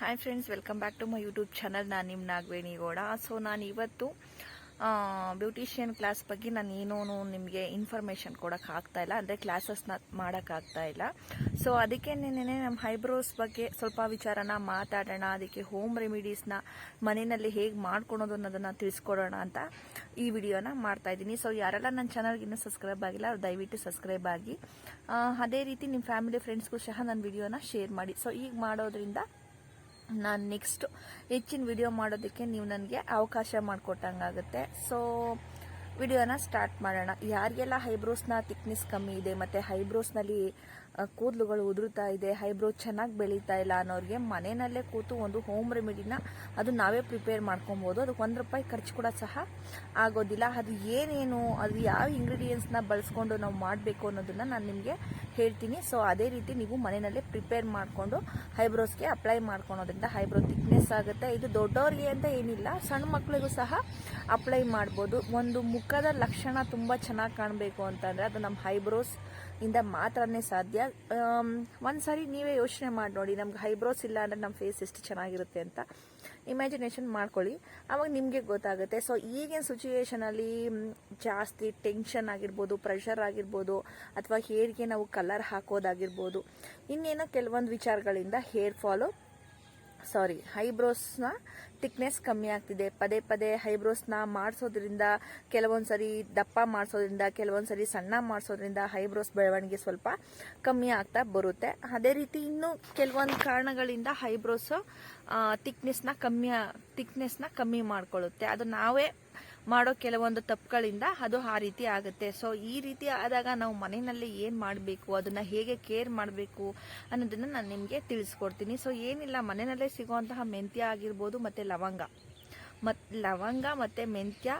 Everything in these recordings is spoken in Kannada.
Hi friends welcome back to my YouTube channel ನಾನು ನಿಮ್ಮ ನಾಗವೇಣಿಗೌಡ ಸೊ ನಾನು ಇವತ್ತು ಬ್ಯೂಟಿಷಿಯನ್ ಕ್ಲಾಸ್ ಬಗ್ಗೆ ನಾನು ಏನೂ ನಿಮಗೆ ಇನ್ಫಾರ್ಮೇಷನ್ ಆಗ್ತಾ ಇಲ್ಲ. ಅಂದರೆ ಕ್ಲಾಸಸ್ನ ಮಾಡೋಕ್ಕಾಗ್ತಾ ಇಲ್ಲ. ಸೊ ಅದಕ್ಕೆ ನೆನ್ನೆ ನಮ್ಮ ಹೈಬ್ರೋಸ್ ಬಗ್ಗೆ ಸ್ವಲ್ಪ ವಿಚಾರನ ಮಾತಾಡೋಣ. ಅದಕ್ಕೆ ಹೋಮ್ ರೆಮಿಡೀಸ್ನ ಮನೆಯಲ್ಲಿ ಹೇಗೆ ಮಾಡ್ಕೊಳೋದು ಅನ್ನೋದನ್ನು ತಿಳಿಸ್ಕೊಡೋಣ ಅಂತ ಈ ವಿಡಿಯೋನ ಮಾಡ್ತಾ ಇದ್ದೀನಿ. ಸೊ ಯಾರೆಲ್ಲ ನನ್ನ ಚಾನಲ್ಗೆ ಇನ್ನೂ ಸಬ್ಸ್ಕ್ರೈಬ್ ಆಗಿಲ್ಲ, ಅವ್ರು ದಯವಿಟ್ಟು ಸಬ್ಸ್ಕ್ರೈಬ್ ಆಗಿ. ಅದೇ ರೀತಿ ನಿಮ್ಮ ಫ್ಯಾಮಿಲಿ ಫ್ರೆಂಡ್ಸ್ಗೂ ಸಹ ನನ್ನ ವಿಡಿಯೋನ ಶೇರ್ ಮಾಡಿ. ಸೊ ಈಗ ಮಾಡೋದ್ರಿಂದ ನಾನು ನೆಕ್ಸ್ಟ್ ಹೆಚ್ಚಿನ ವಿಡಿಯೋ ಮಾಡೋದಕ್ಕೆ ನೀವು ನನಗೆ ಅವಕಾಶ ಮಾಡಿಕೊಟ್ಟಂಗಾಗುತ್ತೆ. ಸೊ ವಿಡಿಯೋನ ಸ್ಟಾರ್ಟ್ ಮಾಡೋಣ. ಯಾರಿಗೆಲ್ಲ ಹೈಬ್ರೋಸ್ನ ತಿಕ್ನೆಸ್ ಕಮ್ಮಿ ಇದೆ, ಮತ್ತು ಹೈಬ್ರೋಸ್ನಲ್ಲಿ ಕೂದಲುಗಳು ಉದುರುತ್ತಾ ಇದೆ, ಹೈಬ್ರೋ ಚೆನ್ನಾಗಿ ಬೆಳೀತಾ ಇಲ್ಲ ಅನ್ನೋರಿಗೆ ಮನೆಯಲ್ಲೇ ಕೂತು ಒಂದು ಹೋಮ್ ರೆಮಿಡಿನ ಅದು ನಾವೇ ಪ್ರಿಪೇರ್ ಮಾಡ್ಕೊಬೋದು. ಅದಕ್ಕೆ ಒಂದು ರೂಪಾಯಿ ಖರ್ಚು ಕೂಡ ಸಹ ಆಗೋದಿಲ್ಲ. ಅದು ಏನೇನು, ಅದು ಯಾವ ಇಂಗ್ರೀಡಿಯೆಂಟ್ಸ್ನ ಬಳಸ್ಕೊಂಡು ನಾವು ಮಾಡಬೇಕು ಅನ್ನೋದನ್ನು ನಾನು ನಿಮಗೆ ಹೇಳ್ತೀನಿ. ಸೊ ಅದೇ ರೀತಿ ನೀವು ಮನೆಯಲ್ಲೇ ಪ್ರಿಪೇರ್ ಮಾಡಿಕೊಂಡು ಹೈಬ್ರೋಸ್ಗೆ ಅಪ್ಲೈ ಮಾಡ್ಕೊಳೋದ್ರಿಂದ ಹೈಬ್ರೋ ಥಿಕ್ನೆಸ್ ಆಗುತ್ತೆ. ಇದು ದೊಡ್ಡವ್ರಿಗೆ ಅಂತ ಏನಿಲ್ಲ, ಸಣ್ಣ ಮಕ್ಕಳಿಗೂ ಸಹ ಅಪ್ಲೈ ಮಾಡ್ಬೋದು. ಒಂದು ಮುಖದ ಲಕ್ಷಣ ತುಂಬ ಚೆನ್ನಾಗಿ ಕಾಣಬೇಕು ಅಂತಂದರೆ ಅದು ನಮ್ಮ ಹೈಬ್ರೋಸ್ ಇಂದ ಮಾತ್ರನೇ ಸಾಧ್ಯ. ಆಮ್, ಸಾರಿ ನೀವೇ ಯೋಚನೆ ಮಾಡಿ ನೋಡಿ ನಮ್ಗೆ ಹೈಬ್ರೋಸ್ ಇಲ್ಲ ಅಂದರೆ ನಮ್ಮ ಫೇಸ್ ಎಷ್ಟು ಚೆನ್ನಾಗಿರುತ್ತೆ ಅಂತ ಇಮ್ಯಾಜಿನೇಷನ್ ಮಾಡ್ಕೊಳ್ಳಿ. ಆವಾಗ ನಿಮಗೆ ಗೊತ್ತಾಗುತ್ತೆ. ಸೊ ಈಗಿನ ಸಿಚುವೇಷನಲ್ಲಿ ಜಾಸ್ತಿ ಟೆನ್ಷನ್ ಆಗಿರ್ಬೋದು ಪ್ರೆಷರ್ ಆಗಿರ್ಬೋದು ಅಥವಾ ಹೇರ್ಗೆ ನಾವು ಕಲರ್ ಹಾಕೋದಾಗಿರ್ಬೋದು ಇನ್ನೇನೋ ಕೆಲವೊಂದು ವಿಚಾರಗಳಿಂದ ಹೇರ್ ಫಾಲು ಸಾರಿ ಹೈಬ್ರೋಸ್ನ ಥಿಕ್ನೆಸ್ ಕಮ್ಮಿ ಆಗ್ತಿದೆ. ಪದೇ ಪದೇ ಹೈಬ್ರೋಸ್ನ ಮಾಡಿಸೋದ್ರಿಂದ ಕೆಲವೊಂದು ಸರಿ ದಪ್ಪ ಮಾಡಿಸೋದ್ರಿಂದ ಕೆಲವೊಂದು ಸರಿ ಸಣ್ಣ ಮಾಡಿಸೋದ್ರಿಂದ ಹೈಬ್ರೋಸ್ ಬೆಳವಣಿಗೆ ಸ್ವಲ್ಪ ಕಮ್ಮಿ ಆಗ್ತಾ ಬರುತ್ತೆ. ಅದೇ ರೀತಿ ಇನ್ನು ಕೆಲವೊಂದು ಕಾರಣಗಳಿಂದ ಹೈಬ್ರೋಸ್ ಥಿಕ್ನೆಸ್ನ ಕಮ್ಮಿ ಥಿಕ್ನೆಸ್ನ ಕಮ್ಮಿ ಮಾಡಿಕೊಳ್ಳುತ್ತೆ. ಅದು ನಾವೇ ಮಾಡೋ ಕೆಲವೊಂದು ತಪ್ಪುಗಳಿಂದ ಅದು ಆ ರೀತಿ ಆಗುತ್ತೆ. ಸೊ ಈ ರೀತಿ ಆದಾಗ ನಾವು ಮನೆಯಲ್ಲಿ ಏನು ಮಾಡಬೇಕು, ಅದನ್ನು ಹೇಗೆ ಕೇರ್ ಮಾಡಬೇಕು ಅನ್ನೋದನ್ನು ನಾನು ನಿಮಗೆ ತಿಳಿಸ್ಕೊಡ್ತೀನಿ. ಸೊ ಏನಿಲ್ಲ, ಮನೆಯಲ್ಲೇ ಸಿಗುವಂತಹ ಮೆಂತ್ಯ ಆಗಿರ್ಬೋದು ಮತ್ತು ಲವಂಗ. ಮತ್ತು ಲವಂಗ ಮತ್ತು ಮೆಂತ್ಯ,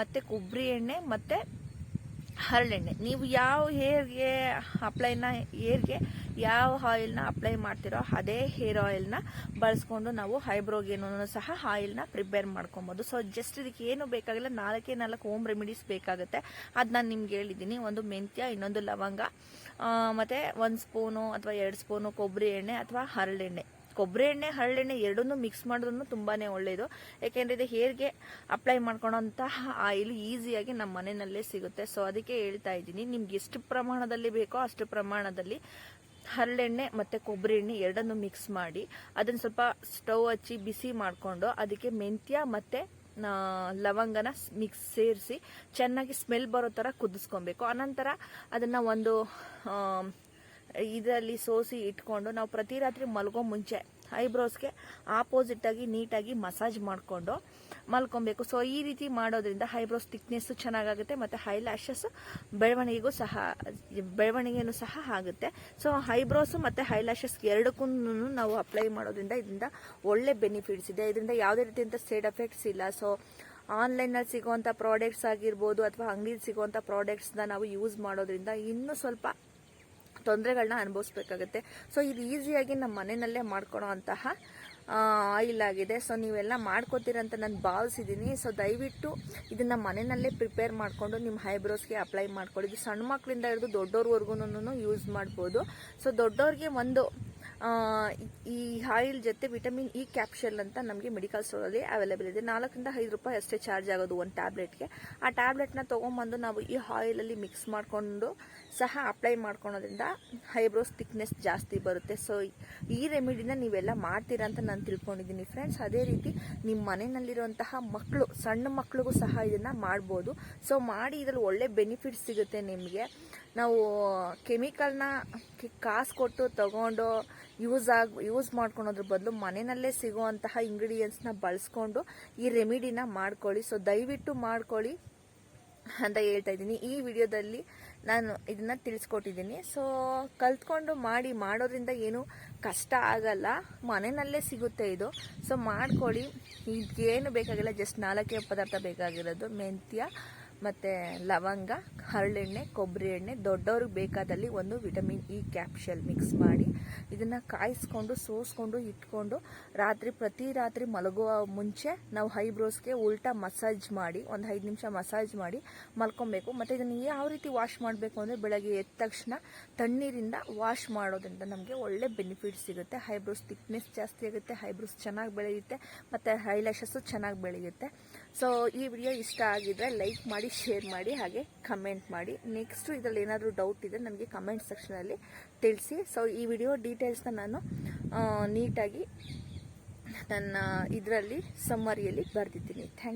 ಮತ್ತು ಕೊಬ್ಬರಿ ಎಣ್ಣೆ, ಮತ್ತು ಹರಳೆಣ್ಣೆ. ನೀವು ಯಾವ ಹೇರ್ಗೆ ಅಪ್ಲೈನ ಹೇರ್ಗೆ ಯಾವ ಆಯಿಲ್ನ ಅಪ್ಲೈ ಮಾಡ್ತಿರೋ ಅದೇ ಹೇರ್ ಆಯಿಲ್ನ ಬಳಸ್ಕೊಂಡು ನಾವು ಹೈಬ್ರೋಗೇನು ಸಹ ಆಯಿಲ್ನ ಪ್ರಿಪೇರ್ ಮಾಡ್ಕೊಬೋದು. ಸೊ ಜಸ್ಟ್ ಇದಕ್ಕೆ ಏನು ಬೇಕಾಗಿಲ್ಲ, ನಾಲ್ಕೇ ನಾಲ್ಕು ಹೋಮ್ ರೆಮಿಡೀಸ್ ಬೇಕಾಗುತ್ತೆ. ಅದು ನಾನು ನಿಮ್ಗೆ ಹೇಳಿದ್ದೀನಿ. ಒಂದು ಮೆಂತ್ಯ, ಇನ್ನೊಂದು ಲವಂಗ ಮತ್ತೆ ಒಂದು ಸ್ಪೂನು ಅಥವಾ ಎರಡು ಸ್ಪೂನು ಕೊಬ್ಬರಿ ಎಣ್ಣೆ ಅಥವಾ ಹರಳೆಣ್ಣೆ ಕೊಬ್ಬರಿ ಎಣ್ಣೆ ಹರಳೆಣ್ಣೆ ಎರಡನ್ನೂ ಮಿಕ್ಸ್ ಮಾಡಿದ್ರೂ ತುಂಬಾ ಒಳ್ಳೆಯದು ಯಾಕೆಂದರೆ ಇದು ಹೇರ್ಗೆ ಅಪ್ಲೈ ಮಾಡ್ಕೊಳೋಂತಹ ಆಯಿಲ್ ಈಸಿಯಾಗಿ ನಮ್ಮ ಮನೆಯಲ್ಲೇ ಸಿಗುತ್ತೆ. ಸೊ ಅದಕ್ಕೆ ಹೇಳ್ತಾ ಇದ್ದೀನಿ. ನಿಮ್ಗೆ ಎಷ್ಟು ಪ್ರಮಾಣದಲ್ಲಿ ಬೇಕೋ ಅಷ್ಟು ಪ್ರಮಾಣದಲ್ಲಿ ಹರಳೆಣ್ಣೆ ಮತ್ತು ಕೊಬ್ಬರಿ ಎಣ್ಣೆ ಎರಡನ್ನು ಮಿಕ್ಸ್ ಮಾಡಿ ಅದನ್ನು ಸ್ವಲ್ಪ ಸ್ಟವ್ ಹಚ್ಚಿ ಬಿಸಿ ಮಾಡಿಕೊಂಡು ಅದಕ್ಕೆ ಮೆಂತ್ಯ ಮತ್ತು ಲವಂಗನ ಮಿಕ್ಸ್ ಸೇರಿಸಿ ಚೆನ್ನಾಗಿ ಸ್ಮೆಲ್ ಬರೋ ಥರ ಕುದಿಸ್ಕೊಬೇಕು. ಅನಂತರ ಅದನ್ನು ಒಂದು ಇದರಲ್ಲಿ ಸೋಸಿ ಇಟ್ಕೊಂಡು ನಾವು ಪ್ರತಿ ರಾತ್ರಿ ಮಲ್ಗೋ ಮುಂಚೆ ಐಬ್ರೋಸ್ಗೆ ಆಪೋಸಿಟ್ಟಾಗಿ ನೀಟಾಗಿ ಮಸಾಜ್ ಮಾಡಿಕೊಂಡು ಮಲ್ಕೊಬೇಕು. ಸೊ ಈ ರೀತಿ ಮಾಡೋದ್ರಿಂದ ಹೈಬ್ರೋಸ್ ಥಿಕ್ನೆಸ್ಸು ಚೆನ್ನಾಗಾಗುತ್ತೆ ಮತ್ತು ಹೈ ಲ್ಯಾಶಸ್ಸು ಬೆಳವಣಿಗೆಗೂ ಸಹ, ಬೆಳವಣಿಗೆನೂ ಸಹ ಆಗುತ್ತೆ. ಸೊ ಹೈಬ್ರೋಸು ಮತ್ತು ಹೈ ಲ್ಯಾಶಸ್ ಎರಡಕ್ಕೂ ನಾವು ಅಪ್ಲೈ ಮಾಡೋದ್ರಿಂದ ಇದರಿಂದ ಒಳ್ಳೆ ಬೆನಿಫಿಟ್ಸ್ ಇದೆ. ಇದರಿಂದ ಯಾವುದೇ ರೀತಿಯಂಥ ಸೈಡ್ ಎಫೆಕ್ಟ್ಸ್ ಇಲ್ಲ. ಸೊ ಆನ್ಲೈನಲ್ಲಿ ಸಿಗುವಂಥ ಪ್ರಾಡಕ್ಟ್ಸ್ ಆಗಿರ್ಬೋದು ಅಥವಾ ಅಂಗಡಿಯಲ್ಲಿ ಸಿಗುವಂಥ ಪ್ರಾಡಕ್ಟ್ಸ್ನ ನಾವು ಯೂಸ್ ಮಾಡೋದ್ರಿಂದ ಇನ್ನೂ ಸ್ವಲ್ಪ ತೊಂದರೆಗಳನ್ನ ಅನುಭವಿಸ್ಬೇಕಾಗುತ್ತೆ. ಸೊ ಇದು ಈಸಿಯಾಗಿ ನಮ್ಮ ಮನೆಯಲ್ಲೇ ಮಾಡ್ಕೊಳೋ ಅಂತಹ ಆಯಿಲ್ ಆಗಿದೆ. ಸೊ ನೀವೆಲ್ಲ ಮಾಡ್ಕೋತೀರಂತ ನಾನು ಭಾವಿಸಿದ್ದೀನಿ ಸೊ ದಯವಿಟ್ಟು ಇದನ್ನು ಮನೆಯಲ್ಲೇ ಪ್ರಿಪೇರ್ ಮಾಡಿಕೊಂಡು ನಿಮ್ಮ ಹೈಬ್ರೋಸ್ಗೆ ಅಪ್ಲೈ ಮಾಡ್ಕೊಳ್ಳಿ. ಸಣ್ಣ ಮಕ್ಕಳಿಂದ ಹಿಡಿದು ದೊಡ್ಡವ್ರವರೆಗೂ ಯೂಸ್ ಮಾಡ್ಬೋದು. ಸೊ ದೊಡ್ಡವ್ರಿಗೆ ಒಂದು ಈ ಆಯಿಲ್ ಜೊತೆ ವಿಟಮಿನ್ ಇ ಕ್ಯಾಪ್ಷಲ್ ಅಂತ ನಮಗೆ ಮೆಡಿಕಲ್ ಸ್ಟೋರಲ್ಲಿ ಅವೈಲೇಬಲ್ ಇದೆ. ನಾಲ್ಕರಿಂದ ಐದು ರೂಪಾಯಿ ಅಷ್ಟೇ ಚಾರ್ಜ್ ಆಗೋದು ಒಂದು ಟ್ಯಾಬ್ಲೆಟ್ಗೆ ಆ ಟ್ಯಾಬ್ಲೆಟ್ನ ತೊಗೊಂಬಂದು ನಾವು ಈ ಆಯಿಲಲ್ಲಿ ಮಿಕ್ಸ್ ಮಾಡಿಕೊಂಡು ಸಹ ಅಪ್ಲೈ ಮಾಡ್ಕೊಳೋದ್ರಿಂದ ಹೈಬ್ರೋಸ್ ಥಿಕ್ನೆಸ್ ಜಾಸ್ತಿ ಬರುತ್ತೆ. ಸೊ ಈ ರೆಮಿಡಿನ ನೀವೆಲ್ಲ ಮಾಡ್ತೀರಾ ಅಂತ ನಾನು ತಿಳ್ಕೊಂಡಿದ್ದೀನಿ ಫ್ರೆಂಡ್ಸ್ ಅದೇ ರೀತಿ ನಿಮ್ಮ ಮನೆಯಲ್ಲಿರುವಂತಹ ಮಕ್ಕಳು ಸಣ್ಣ ಮಕ್ಕಳಿಗೂ ಸಹ ಇದನ್ನು ಮಾಡ್ಬೋದು. ಸೊ ಮಾಡಿ ಇದರಲ್ಲಿ ಒಳ್ಳೆ ಬೆನಿಫಿಟ್ ಸಿಗುತ್ತೆ ನಿಮಗೆ. ನಾವು ಕೆಮಿಕಲ್ನ ಕಾಸು ಕೊಟ್ಟು ತಗೊಂಡು ಯೂಸ್ ಆಗಿ ಯೂಸ್ ಮಾಡ್ಕೊಳೋದ್ರ ಬದಲು ಮನೆಯಲ್ಲೇ ಸಿಗುವಂತಹ ಇಂಗ್ರೀಡಿಯೆಂಟ್ಸ್ನ ಬಳಸ್ಕೊಂಡು ಈ ರೆಮಿಡಿನ ಮಾಡ್ಕೊಳ್ಳಿ. ಸೊ ದಯವಿಟ್ಟು ಮಾಡ್ಕೊಳ್ಳಿ ಅಂತ ಹೇಳ್ತಾ ಇದ್ದೀನಿ. ಈ ವಿಡಿಯೋದಲ್ಲಿ ನಾನು ಇದನ್ನ ತಿಳಿಸ್ಕೊಟ್ಟಿದ್ದೀನಿ. ಸೊ ಕಲ್ತ್ಕೊಂಡು ಮಾಡಿ ಮಾಡೋದ್ರಿಂದ ಏನು ಕಷ್ಟ ಆಗಲ್ಲ. ಮನೆಯಲ್ಲೇ ಸಿಗುತ್ತೆ ಇದು. ಸೊ ಮಾಡ್ಕೊಳ್ಳಿ. ಏನು ಬೇಕಾಗಿಲ್ಲ. ಜಸ್ಟ್ ನಾಲ್ಕೇ ಪದಾರ್ಥ ಬೇಕಾಗಿರೋದು. ಮೆಂತ್ಯ ಮತ್ತು ಲವಂಗ, ಹರಳೆಣ್ಣೆ, ಕೊಬ್ಬರಿ ಎಣ್ಣೆ ದೊಡ್ಡವ್ರಿಗೆ ಬೇಕಾದಲ್ಲಿ ಒಂದು ವಿಟಮಿನ್ ಇ ಕ್ಯಾಪ್ಷಲ್ ಮಿಕ್ಸ್ ಮಾಡಿ ಇದನ್ನು ಕಾಯಿಸ್ಕೊಂಡು, ಸೋಸ್ಕೊಂಡು, ಇಟ್ಕೊಂಡು ರಾತ್ರಿ ಪ್ರತಿ ರಾತ್ರಿ ಮಲಗುವ ಮುಂಚೆ ನಾವು ಹೈಬ್ರೋಸ್ಗೆ ಉಲ್ಟಾ ಮಸಾಜ್ ಮಾಡಿ, ಒಂದು ಐದು ನಿಮಿಷ ಮಸಾಜ್ ಮಾಡಿ ಮಲ್ಕೊಬೇಕು. ಮತ್ತು ಇದನ್ನು ಯಾವ ರೀತಿ ವಾಶ್ ಮಾಡಬೇಕು ಅಂದರೆ ಬೆಳಗ್ಗೆ ಎದ್ದ ತಕ್ಷಣ ತಣ್ಣೀರಿಂದ ವಾಶ್ ಮಾಡೋದ್ರಿಂದ ನಮಗೆ ಒಳ್ಳೆ ಬೆನಿಫಿಟ್ ಸಿಗುತ್ತೆ. ಹೈಬ್ರೋಸ್ ಥಿಕ್ನೆಸ್ ಜಾಸ್ತಿ ಆಗುತ್ತೆ, ಹೈಬ್ರೋಸ್ ಚೆನ್ನಾಗಿ ಬೆಳೆಯುತ್ತೆ, ಮತ್ತು ಹೈಲ್ಯಾಶಸ್ಸು ಚೆನ್ನಾಗಿ ಬೆಳೆಯುತ್ತೆ. ಸೊ ಈ ವಿಡಿಯೋ ಇಷ್ಟ ಆಗಿದ್ರೆ ಲೈಕ್ ಮಾಡಿ ಶೇರ್ ಮಾಡಿ, ಹಾಗೆ ಕಮೆಂಟ್ ಮಾಡಿ. ನೆಕ್ಸ್ಟು ಇದರಲ್ಲಿ ಏನಾದರೂ ಡೌಟ್ ಇದೆ ನನಗೆ ಕಮೆಂಟ್ ಸೆಕ್ಷನಲ್ಲಿ ತಿಳಿಸಿ. ಸೊ ಈ ವಿಡಿಯೋ ಡೀಟೇಲ್ಸ್ನ ನಾನು ನೀಟಾಗಿ ನನ್ನ ಇದರಲ್ಲಿ ಸಮ್ಮರಿಯಲ್ಲಿ ಬರೆದಿದ್ದೀನಿ. ಥ್ಯಾಂಕ್